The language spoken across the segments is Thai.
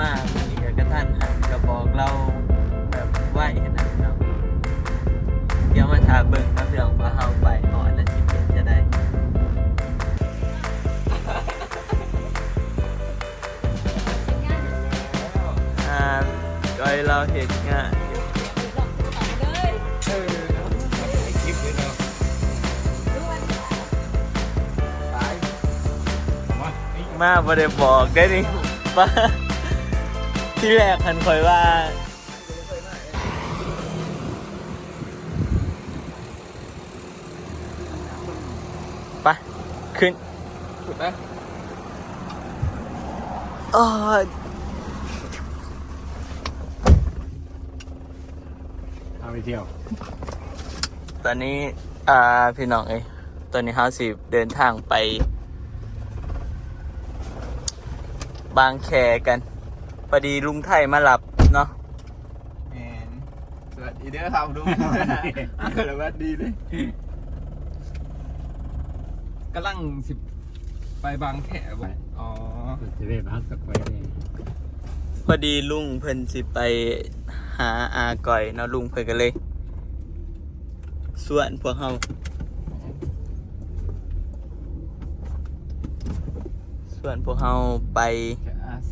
มามือนี้ก็กระทันหันก็บอกเราแบบไหวขนาดเนาะเดี๋ยวมาถามเบิ่งนะพี่น้องว่าเฮาไปหอดแล้วสิเป็นจะได้อ่าก้อยเราเห็นงานอยู่เออเนาะไอ้คลิปเลยเนาะตายมาไอ้มาบ่ได้บอกได้นี่ป้า ที่แรกหันคอยว่า ไป ขึ้นถูกไหมอ๋อเอาไปเที่ยว ตอนนี้ อ่า พี่น้องเอ้ยตอนนี้เฮาสิเดินทางไป บางแคกัน พอดีลุงไทยมาหลับเนาะแมนสวัสดีเด้อครับลุงสวัสดีเลยกำลังสิไปบางแขบ่อ๋อจะได้พักสักไว้เลยพอดีลุงเพิ่นสิไปหาอาก่อยเนาะลุงเพิ่นก็เลย ส่วนพวกเฮาส่วนพวกเฮาไป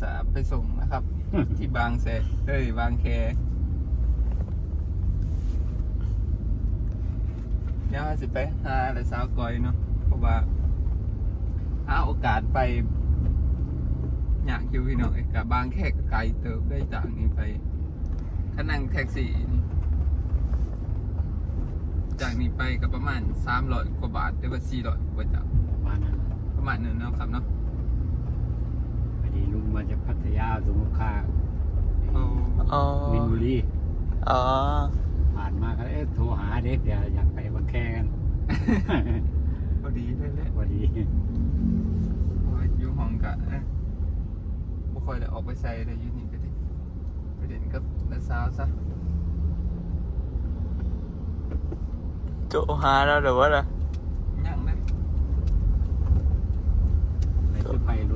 จะอาสาไปส่งนะครับ ที่บางแสนเอ้ยบางแคเดี๋ยวเราสิไปหาอะไรสาวกอยเนาะเพราะว่าหาโอกาสไปอยากอยู่พี่น้องเอ้ยกับบางแค่ก็ไกลเติบได้จากนี้ไปถ้านั่งแท็กซี่นี่จากนี้ไปก็ประมาณสามร้อยกว่าบาทหรือว่าสี่ร้อยกว่าจ้ะประมาณนั้นประมาณนั้นเนาะครับเนาะพอดี ลุงมาจากพัทยาสมุทรค่าเอาอ๋อมินบุรี อ๋อผ่านมาก็เอ๊ะโทรหาเด็กเดี๋ยวอยากไปบางแคกัน พอดีเลยแหละพอดีเพราะว่าอยู่ห้องกะเอ้ยบ่ค่อยได้ออกไปใส่ได้อยู่นี่ก็ได้ไปเด่นกับน้าสาวซะ โจหาแล้วเดี๋ยวว่าล่ะ ยังเลย ไปซื้อไปร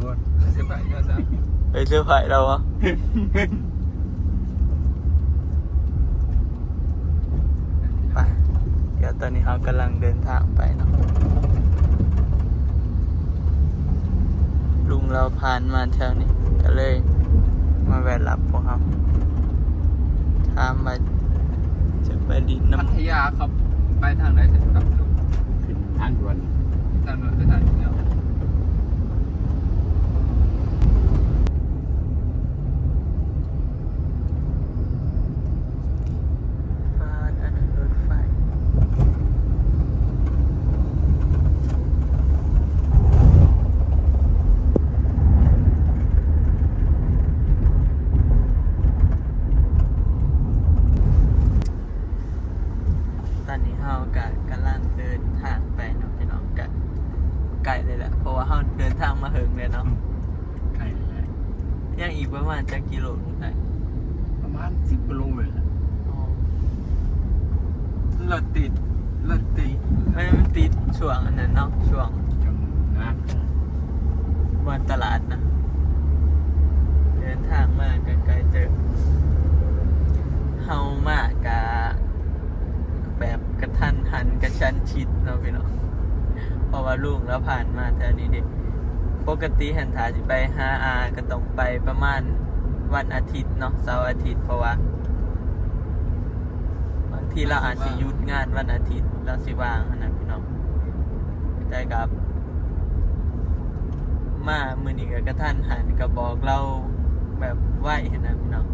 ถเสียไปก็ซะไปเสื้อผ้าเราอะไปเดี๋ยวตอนนี้เรากำลังเดินทางไปเนาะลุงเราผ่านมาแถวนี้ ก็เลยมาแวะรับพวกเราถามมาจะไปดินพัน้ำทยาครับ ไปทางไหนเสร็จครับลูกขึ้นทางด่วนทางโน้นไปทางนี้เนาะ ผ่านอันนั้นรถไฟ ตอนนี้เฮากะกำลังเดินทางไปเนาะพี่น้องกะไกลเลยแหละ เพราะว่าเฮาเดินทาง มาเหิงเลยเนาะใกล้เลยยังอีกประมาณจะกิโลลงไปประมาณสิบกิโลเลยนะรถติดรถติดไม่มันติดช่วงอันนั้นเนาะช่วงจังนะบนตลาดนะ เดินทางมาไกลๆเจอเฮามากะแบบกระทันหันกระชั้นชิดเนาะพี่น้องเพราะว่าลุงแล้วผ่านมาแถวนี้เด็ก ปกติหันถาสิไปหาอาก็ต้องไปประมาณวันอาทิตย์เนาะเสาร์อาทิตย์เพราะว่าบางทีเราอาจสิหยุดงานวันอาทิตย์เราสิวางนะพี่น้องแต่กับมามือนี้ก็กระทันหันก็บอกเราแบบไหวนะพี่น้อง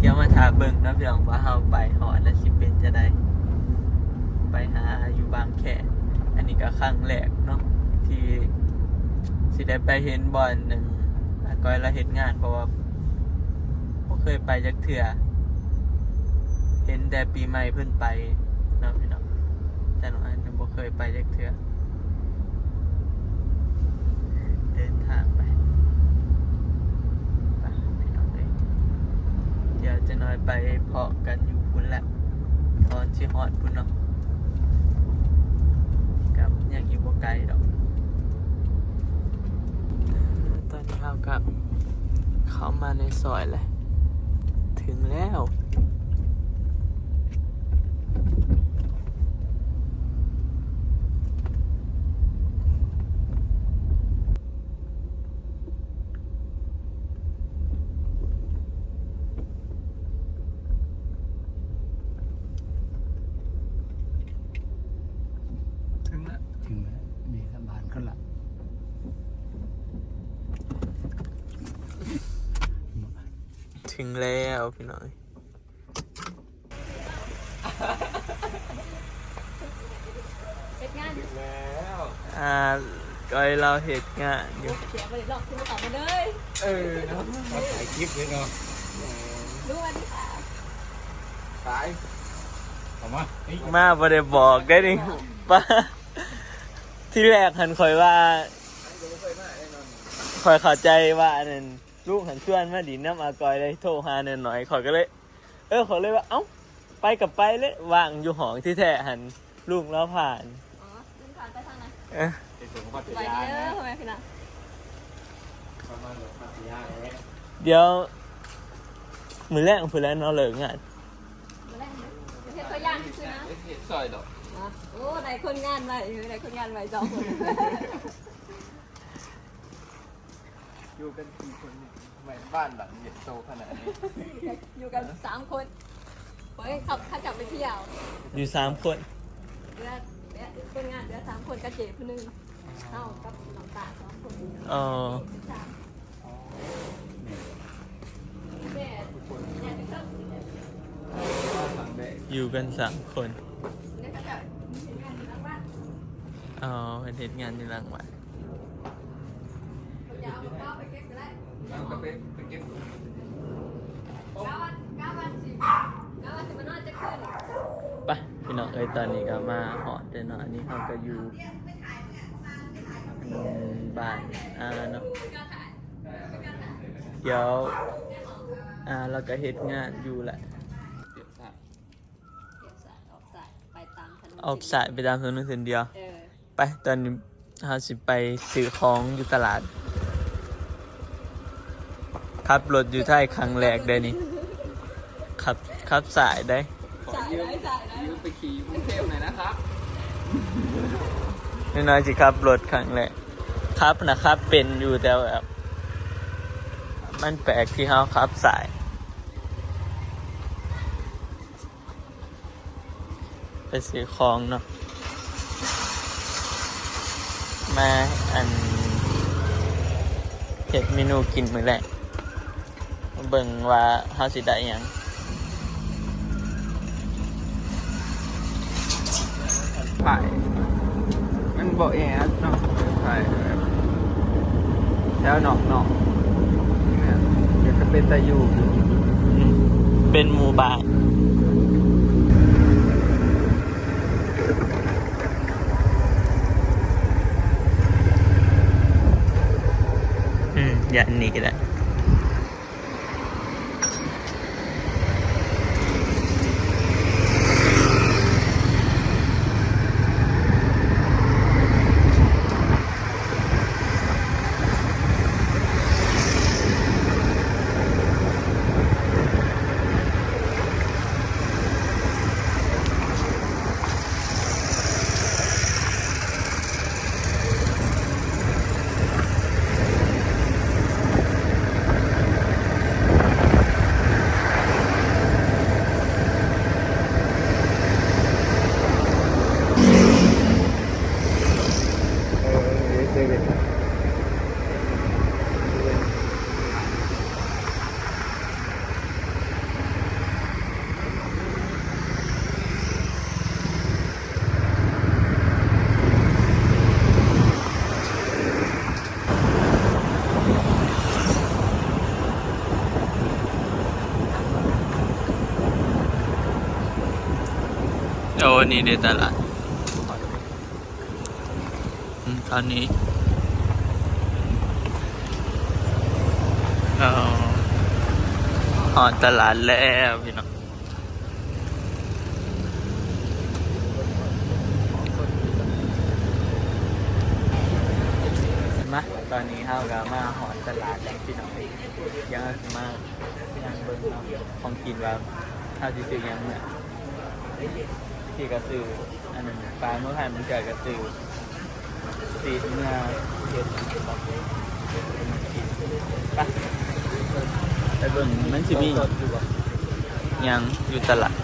เดี๋ยวมาถาเบิ่งนะพี่น้องว่าเฮาไปหอดแล้วสิเป็นจะได้ ไปหาอยู่บางแคอันนี้ก็ครั้งแรกเนาะที่ สิได้ไปเห็นบอลหนึ่งอาก้อยเราเห็นงานเพราะว่าบ่เคยไปจักเถื่อเห็นแต่ปีใหม่เพิ่นไปเนาะพี่น้องแต่น้องอันยังบ่เคยไปจักเถื่อเดินทางไปไปพี่น้องเอ้ยเดี๋ยวจะน้อยไปเพาะกันอยู่พุ่นแหละตอนชิฮอดพุ่นเนาะกับยังอยู่บ่ไกลดอก ตอนนี้ เรากับเข้ามาในซอยเลย ถึงแล้ว ถึงแล้ว ถึงแล้วนี่สบานเขาละ ถึงแล้วพี่น้อยเป็นงานถึงแล้วอ่าก้อยเราเหตุงานอยู่เสียไปหลอกคุณออกมาเลยเออเนาะมาถ่ายคลิปเลยเนาะรู้วันที่สามตายเอามาเฮ้ยมาบ่ได้บอกได้นี่ป้าที่แรกหันคอยว่าคอยเข้าใจว่าอันนั้น ลูกหันชวนมาดินน้ำอากอยเลยโทรหาหน่อยหน่อยขอยก็เลย เออขอยเลยว่าเอ้าไปกับไปเลยว่างอยู่ห้องที่แท้หันลูกแล้วผ่านอ๋อเดินผ่านไปทางไหนเอ้อไอ้ตัวพัทไปยาเด้นะอทำไมพี่นะประมาณแบบพัทยาเลยเดี๋ยว มือแรกมือแรกเนาะเลิกงานมาแรกเลยประเทศตัวอย่างคือนะเห็ดซอยดอกอ๋อโอ้ได้คนงานไปได้คนงานไปสองคนอยู่กันกี่คนเนี่ยทำ ไมบ้านหลังใหญ่โตขนาดนี้อยู่กันสามคนเฮ้ยขับข้าจับไปเที่ยวอยู่สามคนเดือเดือคนงานเดือสามคนกระเจี๊ยบหนึ่งเท่ากับน้องตาสองคนอ๋อสามแม่แม่ที่ชอบบ้านหลังแดงอยู่กันสามคนเนี่ยเขาจะเห็นงานอยู่หลังบ้านอ๋อเป็นเหตุงานในรางวัล เขาจะเอาข้าวไปเก็บก็ได้แล้วก็ไปไปเก็บเก้าวันเก้าวันสิเก้าวันสิมันน่าจะขึ้นไปพี่น้องเอ้ยตอนนี้ก็มาหอดเดนเนาะอันนี้เขาก็อยู่อืมบ้านอ่าเนาะเดี๋ยวอ่าเราก็เฮ็ดงานอยู่แหละเสียบสายเก็บสายออกสายไปตามถนนออกสายไปตามถนนเส้นเดียวเออไปตอนนี้เราสิไปซื้อของอยู่ตลาด ขับรถอยู่ไทยครั้งแรกได้นี่ขับขับสายได้ ขอสายยืมได้สายได้ยืมไปขี่กรุงเทพหน่อยนะครับน้อยๆสิขับรถครั้งแรกครับนะครับเป็นอยู่แต่แบบมันแปลกที่เขาขับสาย ไปซื้อของเนาะมาอันเห็ดเมนูกินมือแรก เบิ่งว่าเฮาสิได้หยังถ่ายมันบอกแอดเนาะถ่ายแบบแล้วหนอกหนอกเนี่ยเดี๋ยวจะเป็นตะยูอืมเป็นหมู่บ้านอืมอย่าหนีก็ได้เว่นโอ้นี่ในตลาดอืมตอนนี้เอา หอดตลาดแล้วพี่น้องเห็นไหมตอนนี้เฮาก็มาหอนตลาดแล้วพี่น้องยังมายังเบิ่งเนาะของกินว่าเฮาสิซื้อยังเนี่ยที่ก็ซื้ออันนั้นปลาเมื่อผ่านมันเกิดก็ซื้อสีเมื่อเฮ็ดไป ไปเบิ่งมันสิมีหยังอยู่ตลาด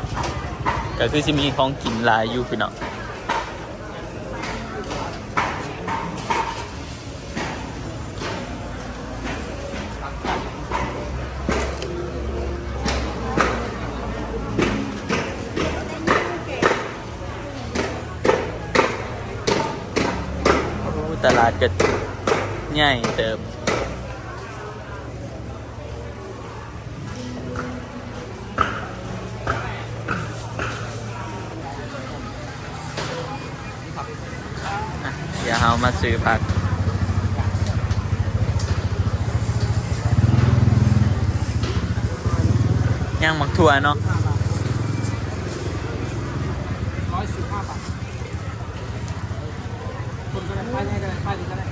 ก็คือสิมีของกินหลายอยู่พี่น้องตลาดก็ใหญ่เติม เดี๋ยวเรามาซื้อผักย่างหมักถั่วเนาะร้อยสิบห้าบาทคนก็ได้ค่ายได้ก็ได้ค่ายดีก็ได้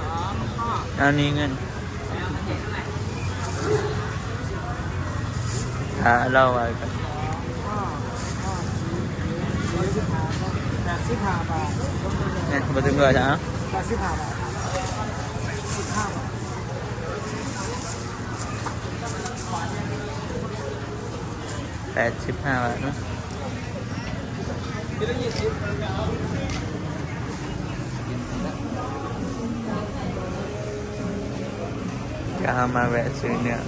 สามห้าเอานี้เงินอ่าเราไว้กัน ห้าห้าร้อยสิบห้าแปด สิบห้าบาทเนี่ยมาถึงเลยใช่ไหมแปดสิบห้าบาทสิบห้าบาทแปดสิบห้าบาทนะก็มาแวะซื้อเนื้อ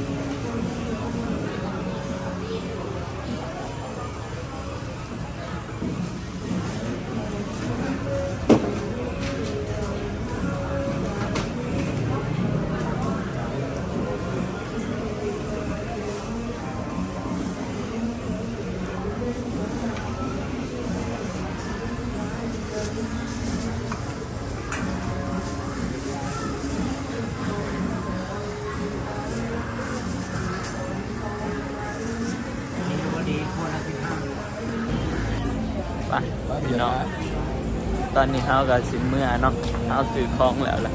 อนนี้เขากับสิเมื่อเนาะเขาซื้อของแล้วล่ะ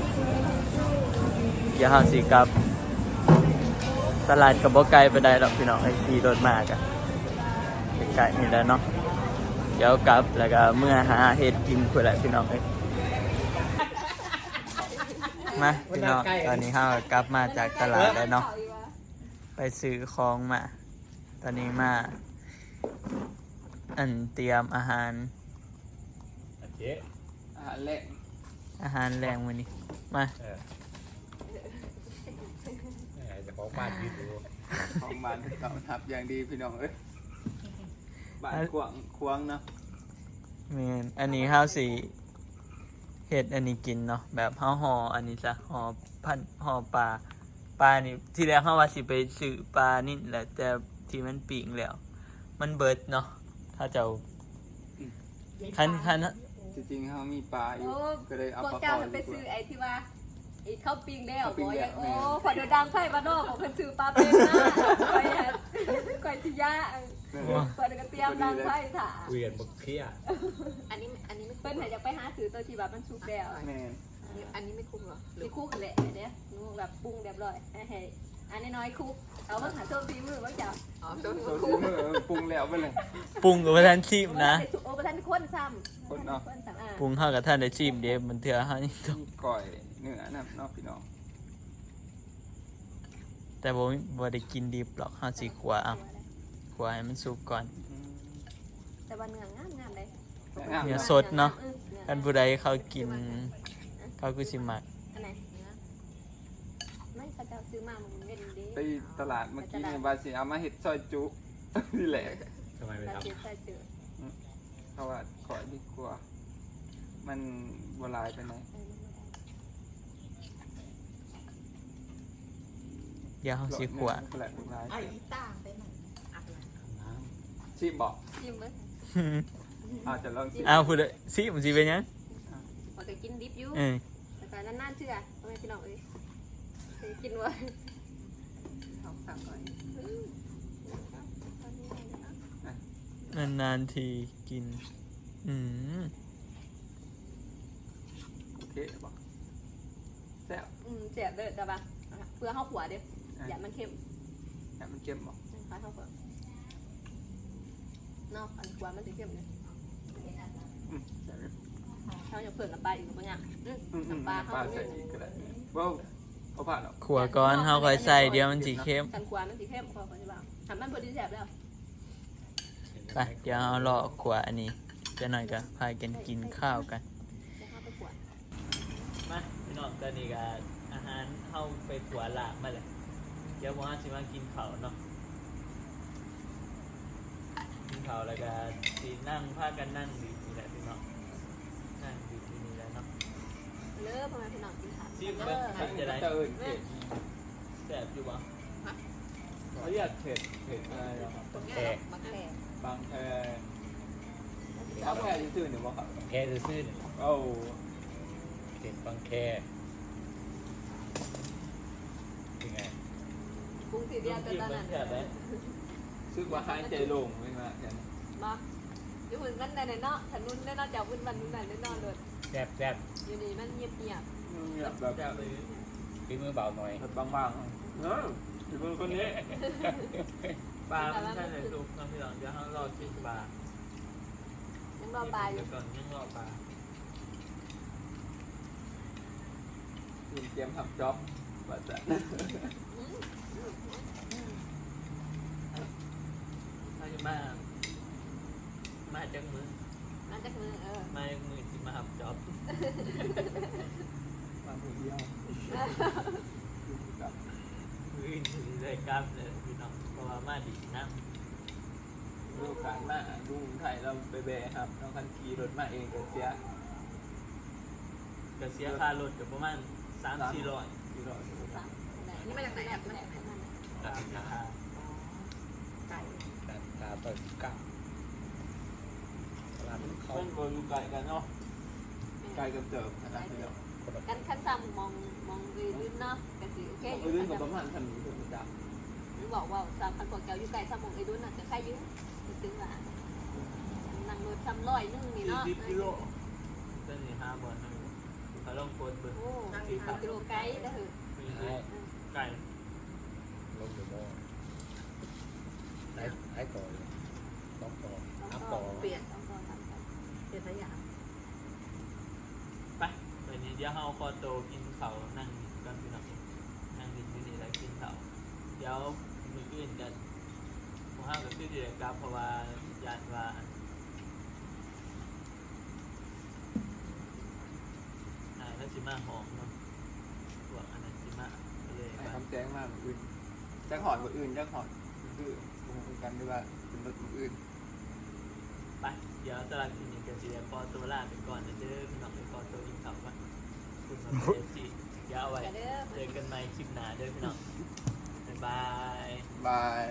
เดี๋ยวเขาสิกลับ ตลาดกับบ่ไกลไปได้หรอกพี่น้องไอ้ขี่รถมากอะไกลๆนี่แหล้วเนาะเดี๋ยวกลับแล้วก็เมื่อหาเห็ดกินเพื่อแหละพี่น้องเอ้ยมาพี่น้องตอนนี้เขาก็กลับมาจากตลาดแล้วเนาะไปซื้อของมา ตอนนี้มาอันเตรียมอาหารเจ๊อา หารแรกอาหารแรงวันนี้ มา เออแหม่เจะของบ้านยืดอยู่ของบ้านเก่าทับอย่างดีพี่น้องเอ้ยบ้านกวางควางเนาะเมนอันนี้ข้าวสีเห็ดอันนี้กินเนาะแบบข้าวห่ออันนี้ซะห่อพันห่อปลาปลานี่ที่แรกข้าว่าสิไปซื้อปลานี่แหละแต่ที่มันปีงแล้ว มันเบิดเนาะถ้าเจ้าคันคัน จริงๆเขามีปลาอยู่โอ้ก็เลยเอาพวกปลาเจ้าคอมันไปดีกซื้อว่า ไอ้ที่ว่าไอ้ข้าวปิ้งแล้วข้าวปิ้บงอกแล้ว ยังโอ้แม่ขอเดยวดังไฟบ้านนอกของเพิ่นซื้อปลาเป็นนะคอยอะคอยสิยาคอยเดี๋ยวก็เตรียมดังไฟถ่าเวียนบกเครียดอันนี้อันนี้ไม่เพิ่นให้จะไปหาซื้อตัวที่แบบมันสุกแล้วแม่นอันนี้ไม่คุ้มเหรอหรืมีอคุกแหละเดี๋ยวหนูแบบปรุงเรียบร้อยให้ อันนี้น้อยคุกเอาเบิ่งหาโซฟีมือว่าจะอ๋อโซนโซคุ้ซีมมือปรุงแล้วไปเลยปรุงกับท่านชิมนะโอ้ประธานคนซ้ำคนเนาะคนซ้ำอ่าปรุงเข้ากับท่านได้ชิมเดี๋ยวมันเถื่อเขานี่ต้องมีก่อยเนื้อนะเนาะพี่น้องแต่บ่บ่ได้กินดิบหรอกเขาสิขัวเอาขัวให้มันสุกก่อนอืมแต่ว่าเนื้องามงามเลยงามเนื้อเนาะสดเนาะอืมเนื้ออันผู้ใดเขากินเขาคือสิมักอันไหนเนื้อไม่เขาจะซื้อมามันเว้นดี ไปตลาดเมื่อกี้เนี่ยบาสิเอามาเห็ดซอยจุ นี่แหละทำไมไม่เราทซื้อใส่เจือเพราะว่าก่อยดีกว่า มันบหลายไปไหนอยเดี๋ยวเขาสิขัวแหละหลายไอ้ต่างไปไหนอะไรำน้ชิมบอกจิ้มเบิ้งอาจจะลองชิมเอาผู้ใดสิมันสิเป็นหยังปกติกินดิบอยู่เออแต่การนานๆเชื่อทำไมพี่น้องเอ้ยเคยกินไว้ส องสามก่อนนานๆทีกิน อืมเจ๊บอกแซ่บอืมเจ็บเลยแต่ว่าเพื่อเข้าขวเด้อย่ามันเค็มแซ่บมันเค็มบอกคล้ายเข้าขวเนาะอันขวมันจะเค็มเลยอืมแซ่บอยู่เขาจะเพิ่มน้ำปลาอีกบางอย่างอืมอืมอืมน้ำปลาน้ำปลาเขาใส่อีกก็ได้ว้าว เขาผ่านหรอกขัวก้อนเฮาค่อยใส่เดี๋ยวมันสิเค็มกันขวมันจะเค็มพอเขาจะบอกทำมันพอดีแสบแล้วไปเดี๋ยวเอารอขัวอันนี้จะหน่อยก็พากันกินข้าวกันจะเข้าไปขวมาพี่น้องตอนนี้ก็อาหารเข้าไปขัวหลากมาเลยเดี๋ยวว่าสิมากินข้าวเนาะกินข้าวแล้วก็สินั่งพากันนั่งดีนี่แหละพี่น้องนั่งดีที่นี่แหล้วเนาะเลิกพ่อแม่พี่น้องกิน ข้าวชิมเลิเบิ่งกครับจะได้จะเอิญเผ็ดแซ่บอยู่บ่เขาเรียกเผ็ดเผ็ดอะไรหรอครับตรงเนี้ยเรามาแข่บางแพรบางแพรที่ตื่นหรือเปล่าครับแค่ซื่อๆเนี่ยโอ้เด็ดบางแค่เป็นไงปรุงทีเดียวแต่ตอนนั้นแซ่บไหมซึกว่าหายใจโล่งไม่มากันมาอยู่หุ่นมันในเนาะถนนในเนาะจากวุ่นวันนู่นนั่นแน่นอนเลยแซ่บแซ่บอยู่นี่มันเงียบเงียบ แบบแบบแซ่บเลยฝีมือเบาหน่อยแบบบางๆเอออยู่คนคนนี้ปลาไม่ใช่เลยลูกน้องพี่น้องเดี๋ยวเขารอกินปลายังรอปลาอยู่เดี๋วก่อนยังรอปลาคุณเตรียมทำจ็อบว่าจะเขาจะมามาจากมือนั่นจากมือเออมาจากมือที่มาทำจ็อบ มาผู้เดียวกับมืออื่นถือเลยกล้ามเลยพี่น้องเพราะว่ามาดีนะลูกการมาลุงไทยเราไปแบะครับน้องคันขี่รถมาเองก็เสียก็เสียค่ารถกับประมาณสามสี่ร้อยสี่ร้อยนี่มาจากไหนอะมันตามราคาไก่ตาตาเปิดกับตลาดเขาเพิ่นบอยู่ไกลกันเนาะไกลกันเติบนะครับพี่น้อง กันขั้นซ้ำมองมองไปลื่นเนาะกันสิโอเคไปเรื่องกับประมาณพันนี้เพิ่นจับบอกว่าสามพันกว่าแก้วอยู่ไกลซ้ำมองไอ้ดุนน่ะจะใครยืมตึงละนั่งรถซ้ำร้อยนึงนี่เนาะสี่สิบกิโลเส้นนี้ห้าบอลนะเขาลองโกนเบอร์โอ้ห้ากิโลไกลได้เหรอไก่ลงอยู่โม่ไหนไหนต่อเลยต้องต่อน้ำต่อเปลี่ยน ต้องต่อสามต่อ เปลี่ยนสยาม ไปเดี๋ยวนี้เดี๋ยวเฮา คอโตกินเขาวนั่งกันพี่น้องนั่งดินที่นี่แล้วกินเขาวเดี๋ยวมืออื่นกันผมห้ามกับชื่อเดียกับเพราะว่ายานว่าอ่าแล้วสิมาหอมเนาะพวกอันนั้นสิมาก็เลยให้ว่าคำแจ้งมากอื่นจักหอดบ่อื่นจักหอดคือวงกันด้วยว่าเป็นรถอื่น ไปเดี๋ยวสลับคลินิกกับเสียคอตัวลาไปก่อนนะเด้อพี่น้องไปคอตัวอินเขาก่อน คุณมาเจอสิเดี๋ยวเอาไว้เด้อเจอกันใหม่คลิปหน้าเด้อพี่น้องบ๊ายบาย บาย